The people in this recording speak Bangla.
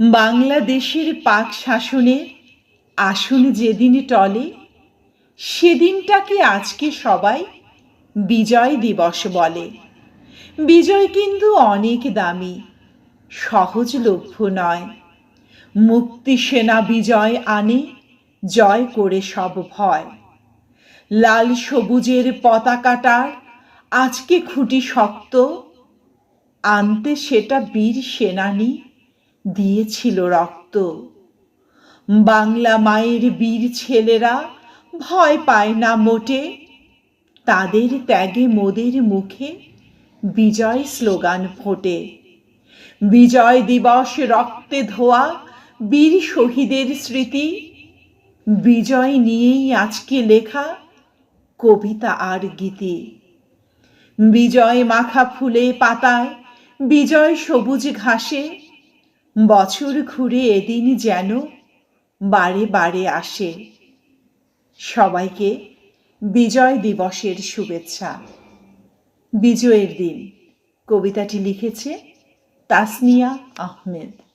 বাংলাদেশের পাক শাসনের আসন যেদিন টলে, সেদিনটাকে আজকে সবাই বিজয় দিবস বলে। বিজয় কিন্তু অনেক দামি সহজলভ্য নয়। মুক্তি সেনা বিজয় আনে, জয় করে সব ভয়। লাল সবুজের পতাকাটার আজকে খুঁটি শক্ত, আনতে সেটা বীর সেনানী দিয়েছিল রক্ত। বাংলা মায়ের বীর ছেলেরা ভয় পায় না মোটে। তাদের ত্যাগে মোদের মুখে বিজয় স্লোগান ফোটে। বিজয় দিবস রক্তে ধোয়া বীর শহীদের স্মৃতি। বিজয় নিয়েই আজকে লেখা কবিতা আর গীতি। বিজয় মাখা ফুলে পাতায়, বিজয় সবুজ ঘাসে বছর ঘুরে এদিন যেন বারে বারে আসে। সবাইকে বিজয় দিবসের শুভেচ্ছা। বিজয়ের দিন। কবিতাটি লিখেছে তাসনিয়া আহমেদ।